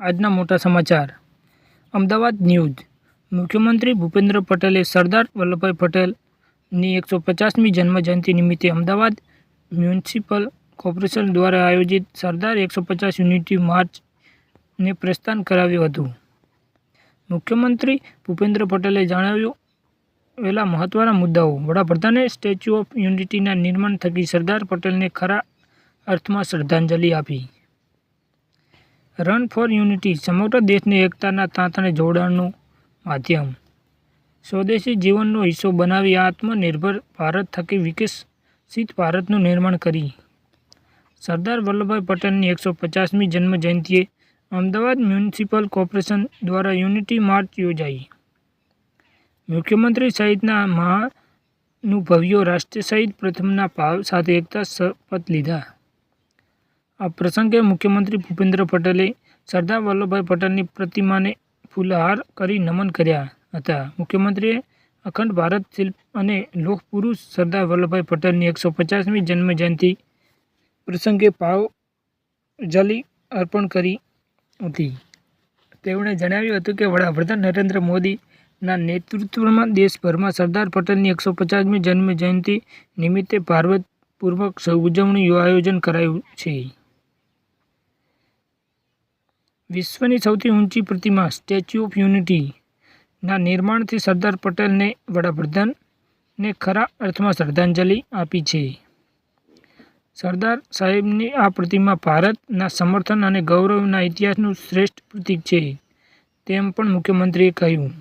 આજના મોટા સમાચાર. અમદાવાદ ન્યૂઝ. મુખ્યમંત્રી ભૂપેન્દ્ર પટેલે સરદાર વલ્લભભાઈ પટેલની એકસો પચાસમી જન્મજયંતિ નિમિત્તે અમદાવાદ મ્યુનિસિપલ કોર્પોરેશન દ્વારા આયોજિત સરદાર એકસો પચાસ યુનિટી માર્ચને પ્રસ્થાન કરાવ્યું હતું. મુખ્યમંત્રી ભૂપેન્દ્ર પટેલે જણાવ્યું જણાવેલા મહત્વના મુદ્દાઓ. વડાપ્રધાને સ્ટેચ્યુ ઓફ યુનિટીના નિર્માણ થકી સરદાર પટેલને ખરા અર્થમાં શ્રદ્ધાંજલિ આપી. રન ફોર યુનિટી સમગ્ર દેશને એકતાના તાંતણે જોડાણનું માધ્યમ. સ્વદેશી જીવનનો હિસ્સો બનાવી આત્મનિર્ભર ભારત થકી વિકસિત ભારતનું નિર્માણ કરી. સરદાર વલ્લભભાઈ પટેલની એકસો પચાસમી જન્મ જયંતિએ અમદાવાદ મ્યુનિસિપલ કોર્પોરેશન દ્વારા યુનિટી માર્ચ યોજાઈ. મુખ્યમંત્રી સહિતના મહાનુભવીઓ રાષ્ટ્ર સહિત પ્રથમના ભાવ સાથે એકતા શપથ લીધા. આ પ્રસંગે મુખ્યમંત્રી ભૂપેન્દ્ર પટેલે સરદાર વલ્લભભાઈ પટેલની પ્રતિમાને ફૂલહાર કરી નમન કર્યા હતા. મુખ્યમંત્રીએ અખંડ ભારત શિલ્પ અને લોકપુરુષ સરદાર વલ્લભભાઈ પટેલની એકસો પચાસમી જન્મ જયંતિ પ્રસંગે ભાવજલી અર્પણ કરી હતી. તેમણે જણાવ્યું હતું કે વડાપ્રધાન નરેન્દ્ર મોદીના નેતૃત્વમાં દેશભરમાં સરદાર પટેલની એકસો પચાસમી જન્મ જયંતિ નિમિત્તે ભારપૂર્વક ઉજવણીનું આયોજન કરાયું છે. વિશ્વની સૌથી ઊંચી પ્રતિમા, સ્ટેચ્યુ ઓફ યુનિટીના નિર્માણથી સરદાર પટેલને વડાપ્રધાનને ખરા અર્થમાં શ્રદ્ધાંજલિ આપી છે. સરદાર સાહેબની આ પ્રતિમા ભારતના સમર્થન અને ગૌરવના ઇતિહાસનું શ્રેષ્ઠ પ્રતીક છે, તેમ પણ મુખ્યમંત્રીએ કહ્યું.